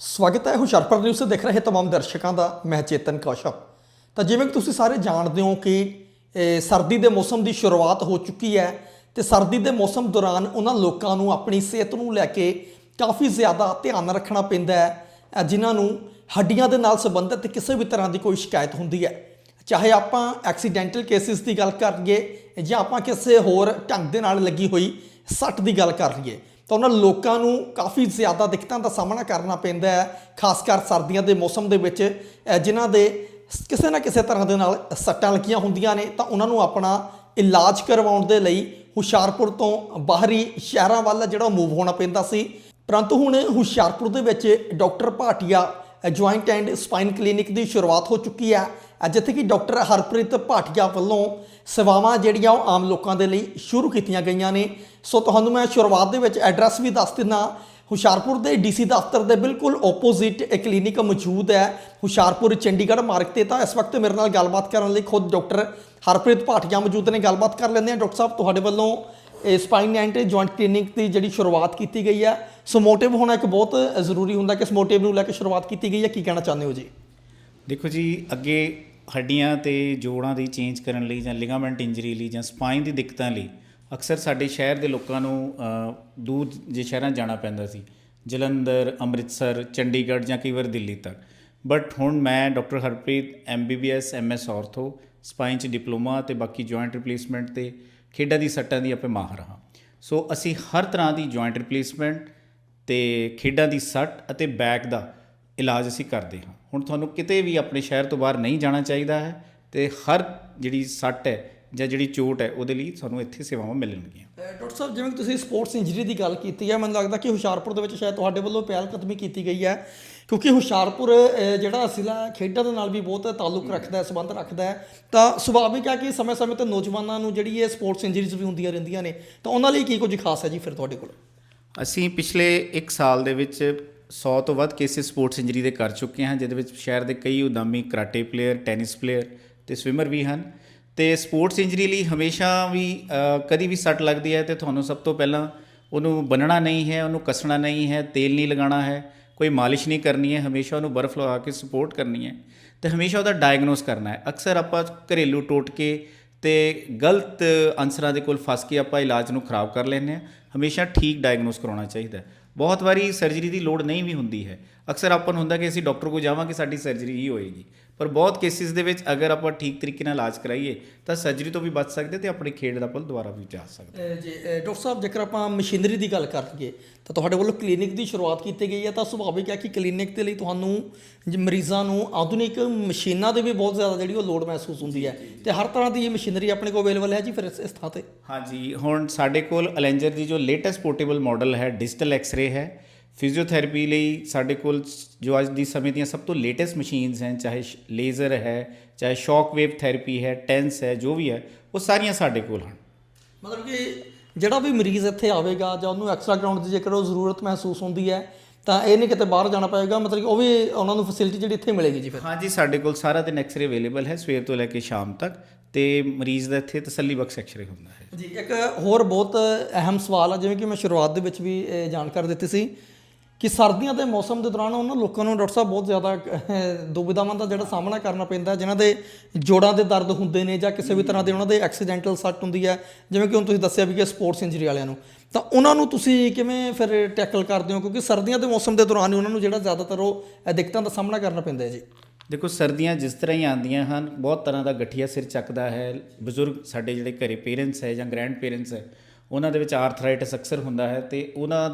ਸਵਾਗਤ ਹੈ, ਹੁਸ਼ਿਆਰਪੁਰ ਨਿਊਜ਼ ਤੇ ਦੇਖ ਰਹੇ ਤਮਾਮ ਦਰਸ਼ਕਾਂ ਦਾ, ਮੈਂ ਚੇਤਨ ਕੌਸ਼ਪ ਤਾਂ ਜਿਵੇਂ ਕਿ ਤੁਸੀਂ ਸਾਰੇ ਜਾਣਦੇ ਹੋ ਕਿ ਸਰਦੀ ਦੇ ਮੌਸਮ ਦੀ ਸ਼ੁਰੂਆਤ ਹੋ ਚੁੱਕੀ ਹੈ ਤੇ ਸਰਦੀ ਦੇ ਮੌਸਮ ਦੌਰਾਨ ਉਹਨਾਂ ਲੋਕਾਂ ਨੂੰ ਆਪਣੀ ਸਿਹਤ ਨੂੰ ਲੈ ਕੇ ਕਾਫੀ ਜ਼ਿਆਦਾ ਧਿਆਨ ਰੱਖਣਾ ਪੈਂਦਾ ਹੈ ਜਿਨ੍ਹਾਂ ਨੂੰ ਹੱਡੀਆਂ ਦੇ ਨਾਲ ਸੰਬੰਧਿਤ ਕਿਸੇ ਵੀ ਤਰ੍ਹਾਂ ਦੀ ਕੋਈ ਸ਼ਿਕਾਇਤ ਹੁੰਦੀ ਹੈ। ਚਾਹੇ ਆਪਾਂ ਐਕਸੀਡੈਂਟਲ ਕੇਸਿਸ ਦੀ ਗੱਲ ਕਰੀਏ ਜਾਂ ਆਪਾਂ ਕਿਸੇ ਹੋਰ ਢੰਗ ਦੇ ਨਾਲ ਲੱਗੀ ਹੋਈ ਸੱਟ ਦੀ ਗੱਲ ਕਰ ਲਈਏ ਤਾਂ ਉਹਨਾਂ ਲੋਕਾਂ ਨੂੰ ਕਾਫੀ ਜ਼ਿਆਦਾ ਦਿੱਕਤਾਂ ਦਾ ਸਾਹਮਣਾ ਕਰਨਾ ਪੈਂਦਾ ਹੈ, ਖਾਸ ਕਰ ਸਰਦੀਆਂ ਦੇ ਮੌਸਮ ਦੇ ਵਿੱਚ ਜਿਨ੍ਹਾਂ ਦੇ ਕਿਸੇ ਨਾ ਕਿਸੇ ਤਰ੍ਹਾਂ ਦੇ ਨਾਲ ਸੱਟਾਂ ਲੱਗੀਆਂ ਹੁੰਦੀਆਂ ਨੇ, ਤਾਂ ਉਹਨਾਂ ਨੂੰ ਆਪਣਾ ਇਲਾਜ ਕਰਵਾਉਣ ਦੇ ਲਈ ਹੁਸ਼ਿਆਰਪੁਰ ਤੋਂ ਬਾਹਰੀ ਸ਼ਹਿਰਾਂ ਵੱਲ ਜਿਹੜਾ ਮੂਵ ਹੋਣਾ ਪੈਂਦਾ ਸੀ। ਪਰੰਤੂ ਹੁਣ ਹੁਸ਼ਿਆਰਪੁਰ ਦੇ ਵਿੱਚ doctor Bhatia joint and spine clinic ਦੀ ਸ਼ੁਰੂਆਤ ਹੋ ਚੁੱਕੀ ਹੈ। ਜਿੱਥੇ ਕਿ ਡਾਕਟਰ ਹਰਪ੍ਰੀਤ ਭਾਟੀਆ ਵੱਲੋਂ ਸੇਵਾਵਾਂ ਜਿਹੜੀਆਂ ਉਹ ਆਮ ਲੋਕਾਂ ਦੇ ਲਈ ਸ਼ੁਰੂ ਕੀਤੀਆਂ ਗਈਆਂ ਨੇ। ਸੋ ਤੁਹਾਨੂੰ ਮੈਂ ਸ਼ੁਰੂਆਤ ਦੇ ਵਿੱਚ ਐਡਰੈਸ ਵੀ ਦੱਸ ਦਿੰਦਾ। ਹੁਸ਼ਿਆਰਪੁਰ ਦੇ ਡੀਸੀ ਦਫ਼ਤਰ ਦੇ ਬਿਲਕੁਲ ਆਪੋਜ਼ਿਟ ਇਹ ਕਲੀਨਿਕ ਮੌਜੂਦ ਹੈ। ਹੁਸ਼ਿਆਰਪੁਰ ਚੰਡੀਗੜ੍ਹ ਮਾਰਗ ਤੇ ਤਾਂ ਇਸ ਵਕਤ ਮੇਰੇ ਨਾਲ ਗੱਲਬਾਤ ਕਰਨ ਲਈ ਖੁਦ ਡਾਕਟਰ ਹਰਪ੍ਰੀਤ ਭਾਟੀਆ ਮੌਜੂਦ ਨੇ। ਗੱਲਬਾਤ ਕਰ ਲੈਂਦੇ ਹਾਂ। ਡਾਕਟਰ ਸਾਹਿਬ, ਤੁਹਾਡੇ ਵੱਲੋਂ ਸਪਾਈਨ ਐਂਡ ਜੁਆਇੰਟ ਕਲੀਨਿਕ ਦੀ ਜਿਹੜੀ ਸ਼ੁਰੂਆਤ ਕੀਤੀ ਗਈ ਹੈ ਸੋ ਮੋਟਿਵ ਹੋਣਾ ਇੱਕ ਬਹੁਤ ਜ਼ਰੂਰੀ ਹੁੰਦਾ ਕਿ ਇਸ ਮੋਟਿਵ ਨੂੰ ਲੈ ਕੇ ਸ਼ੁਰੂਆਤ ਕੀਤੀ ਗਈ ਹੈ ਕੀ ਕਹਿਣਾ ਚਾਹੁੰਦੇ ਹੋ ਜੀ? ਦੇਖੋ ਜੀ, ਅੱਗੇ ਹੱਡੀਆਂ ਤੇ ਜੋੜਾਂ ਦੀ ਚੇਂਜ ਕਰਨ ਲਈ ਜਾਂ ਲਿਗਾਮੈਂਟ ਇੰਜਰੀ ਲਈ ਜਾਂ ਸਪਾਈਨ ਦੀ ਦਿੱਕਤਾਂ ਲਈ ਅਕਸਰ ਸਾਡੇ ਸ਼ਹਿਰ ਦੇ ਲੋਕਾਂ ਨੂੰ ਦੂਰ ਜੇ ਸ਼ਹਿਰਾਂ ਜਾਣਾ ਪੈਂਦਾ ਸੀ, ਜਲੰਧਰ, ਅੰਮ੍ਰਿਤਸਰ, ਚੰਡੀਗੜ੍ਹ ਜਾਂ ਕਈ ਵਾਰ ਦਿੱਲੀ ਤੱਕ। ਬਟ ਹੁਣ ਮੈਂ doctor Harpreet MBBS MS ortho spine ਚ ਡਿਪਲੋਮਾ ਤੇ ਬਾਕੀ ਜੁਆਇੰਟ ਰਿਪਲੇਸਮੈਂਟ ਤੇ ਖੇਡਾਂ ਦੀ ਸੱਟਾਂ ਦੀ ਆਪੇ ਮਾਹਰ ਹਾਂ। ਸੋ ਅਸੀਂ ਹਰ ਤਰ੍ਹਾਂ ਦੀ ਜੁਆਇੰਟ ਰਿਪਲੇਸਮੈਂਟ ਤੇ ਖੇਡਾਂ ਦੀ ਸੱਟ ਅਤੇ ਬੈਕ ਦਾ ਇਲਾਜ ਅਸੀਂ ਕਰਦੇ ਹਾਂ। ਹੁਣ ਤੁਹਾਨੂੰ ਕਿਤੇ ਵੀ ਆਪਣੇ ਸ਼ਹਿਰ ਤੋਂ ਬਾਹਰ ਨਹੀਂ ਜਾਣਾ ਚਾਹੀਦਾ ਹੈ ਤੇ ਹਰ ਜਿਹੜੀ ਸੱਟ ਹੈ ਜਾਂ ਜਿਹੜੀ ਚੋਟ ਹੈ ਉਹਦੇ ਲਈ ਸਾਨੂੰ ਇੱਥੇ ਸੇਵਾਵਾਂ ਮਿਲਣਗੀਆਂ। ਅਹ ਡਾਕਟਰ ਸਾਹਿਬ, ਜਿਵੇਂ ਤੁਸੀਂ ਸਪੋਰਟਸ ਇੰਜਰੀ ਦੀ ਗੱਲ ਕੀਤੀ ਹੈ, ਮੈਨੂੰ ਲੱਗਦਾ ਕਿ ਹੁਸ਼ਿਆਰਪੁਰ ਦੇ ਵਿੱਚ ਸ਼ਾਇਦ ਤੁਹਾਡੇ ਵੱਲੋਂ ਪਹਿਲ ਕਦਮੀ ਕੀਤੀ ਗਈ ਹੈ। ਕਿਉਂਕਿ ਹੁਸ਼ਿਆਰਪੁਰ ਜਿਹੜਾ ਜ਼ਿਲ੍ਹਾ ਖੇਡਾਂ ਦੇ ਨਾਲ ਵੀ ਬਹੁਤ ਤਾਲੁਕ ਰੱਖਦਾ ਹੈ ਸੰਬੰਧ ਰੱਖਦਾ ਹੈ ਤਾਂ ਸੁਭਾਵਿਕ ਹੈ ਕਿ ਸਮੇਂ-ਸਮੇਂ ਤੇ ਨੌਜਵਾਨਾਂ ਨੂੰ ਜਿਹੜੀ ਇਹ ਸਪੋਰਟਸ ਇੰਜਰੀਜ਼ ਵੀ ਹੁੰਦੀਆਂ ਰਹਿੰਦੀਆਂ ਨੇ ਤਾਂ ਉਹਨਾਂ ਲਈ ਕੀ ਕੁਝ ਖਾਸ ਹੈ ਜੀ ਫਿਰ ਤੁਹਾਡੇ ਕੋਲ? ਅਸੀਂ ਪਿਛਲੇ 1 ਸਾਲ ਦੇ ਵਿੱਚ 100 ਤੋਂ ਵੱਧ ਕੇਸਿਸ ਸਪੋਰਟਸ ਇੰਜਰੀ ਦੇ ਕਰ ਚੁੱਕੇ ਹਾਂ ਜਿਹਦੇ ਵਿੱਚ ਸ਼ਹਿਰ ਦੇ ਕਈ ਉਦਾਮੀ ਕਰਾਟੇ ਪਲੇਅਰ ਟੈਨਿਸ ਪਲੇਅਰ ਤੇ ਸਵਿਮਰ ਵੀ ਹਨ। ਤੇ ਸਪੋਰਟਸ ਇੰਜਰੀ ਲਈ ਹਮੇਸ਼ਾ ਵੀ ਕਦੀ ਵੀ ਸੱਟ ਲੱਗਦੀ ਹੈ ਤੇ ਤੁਹਾਨੂੰ ਸਭ ਤੋਂ ਪਹਿਲਾਂ ਉਹਨੂੰ ਬੰਨਣਾ ਨਹੀਂ ਹੈ ਉਹਨੂੰ ਕੱਸਣਾ ਨਹੀਂ ਹੈ ਤੇਲ ਨਹੀਂ ਲਗਾਉਣਾ ਹੈ ਕੋਈ ਮਾਲਿਸ਼ ਨਹੀਂ ਕਰਨੀ ਹੈ, ਹਮੇਸ਼ਾ ਉਹਨੂੰ ਬਰਫ਼ ਲਗਾ ਕੇ ਸਪੋਰਟ ਕਰਨੀ ਹੈ, ਤੇ ਹਮੇਸ਼ਾ ਉਹਦਾ ਡਾਇਗਨੋਸ ਕਰਨਾ ਹੈ। ਅਕਸਰ ਆਪਾਂ ਘਰੇਲੂ ਟੋਟਕੇ ਤੇ ਗਲਤ ਅਨਸਰਾਂ ਦੇ ਕੋਲ ਫਸ ਕੇ ਆਪਾਂ ਇਲਾਜ ਨੂੰ ਖਰਾਬ ਕਰ ਲੈਂਦੇ ਹਾਂ। ਹਮੇਸ਼ਾ ਠੀਕ ਡਾਇਗਨੋਸ ਕਰਾਉਣਾ ਚਾਹੀਦਾ ਬਹੁਤ ਵਾਰੀ ਸਰਜਰੀ ਦੀ ਲੋੜ ਨਹੀਂ ਵੀ ਹੁੰਦੀ ਹੈ। ਅਕਸਰ ਆਪਾਂ ਨੂੰ ਹੁੰਦਾ ਕਿ ਅਸੀਂ ਡਾਕਟਰ ਕੋਲ ਜਾਵਾਂਗੇ ਸਾਡੀ ਸਰਜਰੀ ਹੀ ਹੋਏਗੀ। ਪਰ ਬਹੁਤ ਕੇਸਿਸ ਦੇ ਵਿੱਚ ਅਗਰ ਆਪਾਂ ਠੀਕ ਤਰੀਕੇ ਨਾਲ ਇਲਾਜ ਕਰਾਈਏ ਤਾਂ ਸਰਜਰੀ ਤੋਂ ਵੀ ਬਚ ਸਕਦੇ ਤੇ ਆਪਣੀ ਖੇਡ ਦਾ ਪਲ ਦੁਬਾਰਾ ਵੀ ਜਾ ਸਕਦੇ। ਜੀ ਡਾਕਟਰ ਸਾਹਿਬ ਜੇਕਰ ਆਪਾਂ ਮਸ਼ੀਨਰੀ ਦੀ ਗੱਲ ਕਰ ਲਈਏ ਤਾਂ ਤੁਹਾਡੇ ਵੱਲੋਂ ਕਲੀਨਿਕ ਦੀ ਸ਼ੁਰੂਆਤ ਕੀਤੀ ਗਈ ਹੈ ਤਾਂ ਸੁਭਾਵਿਕ ਹੈ ਕਿ ਕਲੀਨਿਕ ਦੇ ਲਈ ਤੁਹਾਨੂੰ ਮਰੀਜ਼ਾਂ ਨੂੰ ਆਧੁਨਿਕ ਮਸ਼ੀਨਾਂ ਦੀ ਵੀ ਬਹੁਤ ਜ਼ਿਆਦਾ ਜਿਹੜੀ ਉਹ ਲੋੜ ਮਹਿਸੂਸ ਹੁੰਦੀ ਹੈ। ਤੇ ਹਰ ਤਰ੍ਹਾਂ ਦੀ ਇਹ ਮਸ਼ੀਨਰੀ ਆਪਣੇ ਕੋਲ ਅਵੇਲੇਬਲ ਹੈ ਜੀ ਫਿਰ ਇਸ ਥਾਂ ਤੇ? ਹਾਂਜੀ ਹੁਣ ਸਾਡੇ ਕੋਲ ਅਲੈਂਜਰ ਦੀ ਜੋ ਲੇਟੈਸਟ ਪੋਰਟੇਬਲ ਮਾਡਲ ਹੈ ਡਿਜੀਟਲ ਐਕਸ-ਰੇ ਹੈ ਫਿਜ਼ੀਓਥੈਰੇਪੀ ਲਈ ਸਾਡੇ ਕੋਲ ਜੋ ਅੱਜ ਦੀ ਸਮੇਂ ਦੀਆਂ ਸਭ ਤੋਂ ਲੇਟੈਸਟ ਮਸ਼ੀਨਸ ਹਨ ਚਾਹੇ ਲੇਜ਼ਰ ਹੈ ਚਾਹੇ ਸ਼ੌਕ ਵੇਵ ਥੈਰੇਪੀ ਹੈ ਟੈਂਸ ਹੈ ਜੋ ਵੀ ਹੈ ਉਹ ਸਾਰੀਆਂ ਸਾਡੇ ਕੋਲ ਹਨ। ਮਤਲਬ ਕਿ ਜਿਹੜਾ ਵੀ ਮਰੀਜ਼ ਇੱਥੇ ਆਵੇਗਾ ਜਾਂ ਉਹਨੂੰ ਐਕਸਟਰਾ ਗਰਾਊਂਡ ਦੀ ਜੇਕਰ ਉਹ ਜ਼ਰੂਰਤ ਮਹਿਸੂਸ ਹੁੰਦੀ ਹੈ ਤਾਂ ਇਹ ਨਹੀਂ ਕਿਤੇ ਬਾਹਰ ਜਾਣਾ ਪਏਗਾ ਮਤਲਬ ਕਿ ਉਹ ਵੀ ਉਹਨਾਂ ਨੂੰ ਫੈਸਿਲਿਟੀ ਜਿਹੜੀ ਇੱਥੇ ਮਿਲੇਗੀ ਜੀ ਫਿਰ। ਹਾਂਜੀ ਸਾਡੇ ਕੋਲ ਸਾਰਾ ਦਿਨ ਐਕਸ-ਰੇ ਅਵੇਲੇਬਲ ਹੈ ਸਵੇਰ ਤੋਂ ਲੈ ਕੇ ਸ਼ਾਮ ਤੱਕ ਤੇ ਮਰੀਜ਼ ਦਾ ਇੱਥੇ ਤਸੱਲੀ ਬਖਸ਼ ਐਕਸ-ਰੇ ਹੁੰਦਾ ਹੈ। ਜੀ ਇੱਕ ਹੋਰ ਬਹੁਤ ਅਹਿਮ ਸਵਾਲ ਆ ਜਿਵੇਂ ਕਿ ਮੈਂ ਸ਼ੁਰੂਆਤ ਦੇ ਵਿੱਚ ਵੀ ਜਾਣਕਾਰੀ ਦਿੱਤੀ ਸੀ ਕਿ ਸਰਦੀਆਂ ਦੇ ਮੌਸਮ ਦੇ ਦੌਰਾਨ ਉਹਨਾਂ ਲੋਕਾਂ ਨੂੰ ਡਾਕਟਰ ਸਾਹਿਬ ਬਹੁਤ ਜ਼ਿਆਦਾ ਅਹ, ਦੁਵਿਧਾਵਾਂ ਦਾ ਜਿਹੜਾ ਸਾਹਮਣਾ ਕਰਨਾ ਪੈਂਦਾ ਜਿਨ੍ਹਾਂ ਦੇ ਜੋੜਾਂ ਦੇ ਦਰਦ ਹੁੰਦੇ ਨੇ ਜਾਂ ਕਿਸੇ ਵੀ ਤਰ੍ਹਾਂ ਦੇ ਉਹਨਾਂ ਦੇ ਐਕਸੀਡੈਂਟਲ ਸੱਟ ਹੁੰਦੀ ਹੈ ਜਿਵੇਂ ਕਿ ਹੁਣ ਤੁਸੀਂ ਦੱਸਿਆ ਵੀ ਕਿ ਸਪੋਰਟਸ ਇੰਜਰੀ ਵਾਲਿਆਂ ਨੂੰ। ਤਾਂ ਉਹਨਾਂ ਨੂੰ ਤੁਸੀਂ ਕਿਵੇਂ ਫਿਰ ਟੈਕਲ ਕਰਦੇ ਹੋ? ਕਿਉਂਕਿ ਸਰਦੀਆਂ ਦੇ ਮੌਸਮ ਦੇ ਦੌਰਾਨ ਹੀ ਉਹਨਾਂ ਨੂੰ ਜਿਹੜਾ ਜ਼ਿਆਦਾਤਰ ਉਹ ਦਿੱਕਤਾਂ ਦਾ ਸਾਹਮਣਾ ਕਰਨਾ ਪੈਂਦਾ ਹੈ ਜੀ। ਦੇਖੋ ਸਰਦੀਆਂ ਜਿਸ ਤਰ੍ਹਾਂ ਹੀ ਆਉਂਦੀਆਂ ਹਨ ਬਹੁਤ ਤਰ੍ਹਾਂ ਦਾ ਗਠੀਆ ਸਿਰ ਚੱਕਦਾ ਹੈ। ਬਜ਼ੁਰਗ ਸਾਡੇ ਜਿਹੜੇ ਘਰੇ ਪੇਰੈਂਟਸ ਹੈ ਜਾਂ ਗ੍ਰੈਂਡ ਪੇਰੈਂਟਸ ਹੈ ਉਹਨਾਂ ਦੇ ਵਿੱਚ ਆਰਥਰਾਈਟਸ ਅਕਸਰ ਹੁੰਦਾ ਹੈ ਤੇ ਉਹਨਾਂ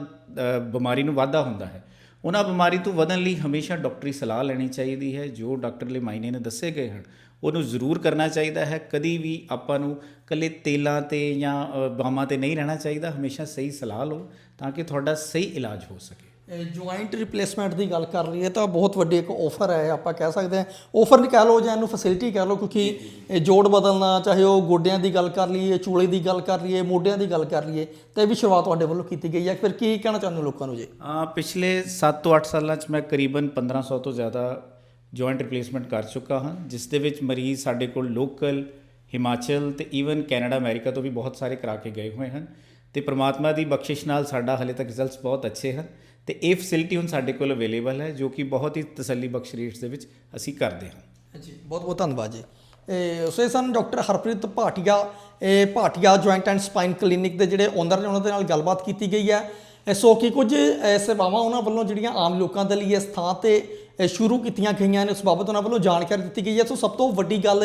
ਬਿਮਾਰੀ ਨੂੰ ਵਾਧਾ ਹੁੰਦਾ ਹੈ। ਉਹਨਾਂ ਬਿਮਾਰੀ ਤੋਂ ਵਧਣ ਲਈ ਹਮੇਸ਼ਾ ਡਾਕਟਰੀ ਸਲਾਹ ਲੈਣੀ ਚਾਹੀਦੀ ਹੈ ਜੋ ਡਾਕਟਰ ਲਈ ਮਾਇਨੇ ਨੇ ਦੱਸੇ ਗਏ ਹਨ। ਉਹਨੂੰ ਜ਼ਰੂਰ ਕਰਨਾ ਚਾਹੀਦਾ ਹੈ। ਕਦੀ ਵੀ ਆਪਾਂ ਨੂੰ ਕੱਲੇ ਤੇਲਾਂ ਤੇ ਜਾਂ ਅ, ਬਾਮਾਂ ਤੇ ਨਹੀਂ ਰਹਿਣਾ ਚਾਹੀਦਾ। ਹਮੇਸ਼ਾ ਸਹੀ ਸਲਾਹ ਲਓ ਤਾਂ ਕਿ ਤੁਹਾਡਾ ਸਹੀ ਇਲਾਜ ਹੋ ਸਕੇ। ਜੁਆਇੰਟ ਰਿਪਲੇਸਮੈਂਟ ਦੀ ਗੱਲ ਕਰ ਲਈਏ ਤਾਂ ਬਹੁਤ ਵੱਡੀ ਇੱਕ ਆਫਰ ਹੈ, ਆਪਾਂ ਕਹਿ ਸਕਦੇ ਹਾਂ। ਆਫਰ ਨਹੀਂ ਕਹਿ ਲਓ ਜਾਂ ਇਹਨੂੰ ਫੈਸਿਲਿਟੀ ਕਹਿ ਲਓ, ਕਿਉਂਕਿ ਜੋੜ ਬਦਲਣਾ, ਚਾਹੇ ਉਹ ਗੋਡਿਆਂ ਦੀ ਗੱਲ ਕਰ ਲਈਏ, ਚੂਲੇ ਦੀ ਗੱਲ ਕਰ ਲਈਏ, ਮੋਢਿਆਂ ਦੀ ਗੱਲ ਕਰ ਲਈਏ, ਤਾਂ ਇਹ ਵੀ ਸ਼ੁਰੂਆਤ ਤੁਹਾਡੇ ਵੱਲੋਂ ਕੀਤੀ ਗਈ ਹੈ। ਫਿਰ ਕੀ ਕਹਿਣਾ ਚਾਹੁੰਦੇ ਲੋਕਾਂ ਨੂੰ ਜੀ? ਆ ਪਿਛਲੇ 7 ਤੋਂ 8 ਸਾਲਾਂ 'ਚ ਮੈਂ ਕਰੀਬਨ 1500 ਤੋਂ ਜ਼ਿਆਦਾ ਜੁਆਇੰਟ ਰਿਪਲੇਸਮੈਂਟ ਕਰ ਚੁੱਕਾ ਹਾਂ, ਜਿਸ ਦੇ ਵਿੱਚ ਮਰੀਜ਼ ਸਾਡੇ ਕੋਲ ਲੋਕਲ ਹਿਮਾਚਲ ਤੇ ਈਵਨ ਕੈਨੇਡਾ, ਅਮਰੀਕਾ ਤੋਂ ਵੀ ਬਹੁਤ ਸਾਰੇ ਕਰਾ ਕੇ ਗਏ ਹੋਏ ਹਨ। ਤੇ ਪ੍ਰਮਾਤਮਾ ਦੀ ਬਖਸ਼ਿਸ਼ ਨਾਲ ਸਾਡਾ ਹਲੇ ਤੱਕ ਰਿਜ਼ਲਟਸ ਬਹੁਤ ਅੱਛੇ ਹਨ। ਤੇ ਇਹ ਫੈਸਿਲਿਟੀ ਹੁਣ ਸਾਡੇ ਕੋਲ ਅਵੇਲੇਬਲ ਹੈ, ਜੋ ਕਿ ਬਹੁਤ ਹੀ ਤਸੱਲੀ ਬਖਸ਼ ਰੇਟਸ ਦੇ ਵਿੱਚ ਅਸੀਂ ਕਰਦੇ ਹਾਂ। ਜੀ ਬਹੁਤ ਬਹੁਤ ਧੰਨਵਾਦ ਜੀ। ਇਹ ਸਨ ਡਾਕਟਰ ਹਰਪ੍ਰੀਤ ਭਾਟੀਆ, ਇਹ Bhatia joint and spine clinic ਦੇ ਜਿਹੜੇ ਓਨਰ ਨੇ, ਉਹਨਾਂ ਦੇ ਨਾਲ ਗੱਲਬਾਤ ਕੀਤੀ ਗਈ ਹੈ। ਸੋ ਕਿ ਕੁਝ ਸੇਵਾਵਾਂ ਉਹਨਾਂ ਵੱਲੋਂ ਜਿਹੜੀਆਂ ਆਮ ਲੋਕਾਂ ਦੇ ਲਈ ਇਸ ਥਾਂ ਤੇ ਸ਼ੁਰੂ ਕੀਤੀਆਂ ਗਈਆਂ ਨੇ, ਉਸ ਬਾਬਤ ਉਹਨਾਂ ਵੱਲੋਂ ਜਾਣਕਾਰੀ ਦਿੱਤੀ ਗਈ ਹੈ। ਸੋ ਸਭ ਤੋਂ ਵੱਡੀ ਗੱਲ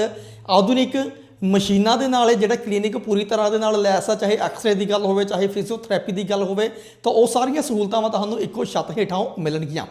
ਆਧੁਨਿਕ ਮਸ਼ੀਨਾਂ ਦੇ ਨਾਲ ਇਹ ਜਿਹੜਾ ਕਲੀਨਿਕ ਪੂਰੀ ਤਰ੍ਹਾਂ ਦੇ ਨਾਲ ਲੈਸ ਆ ਚਾਹੇ ਐਕਸਰੇ ਦੀ ਗੱਲ ਹੋਵੇ, ਚਾਹੇ ਫਿਜ਼ੀਓਥੈਰੇਪੀ ਦੀ ਗੱਲ ਹੋਵੇ, ਤਾਂ ਉਹ ਸਾਰੀਆਂ ਸਹੂਲਤਾਵਾਂ ਤੁਹਾਨੂੰ ਇੱਕੋ ਛੱਤ ਹੇਠਾਂ ਮਿਲਣਗੀਆਂ।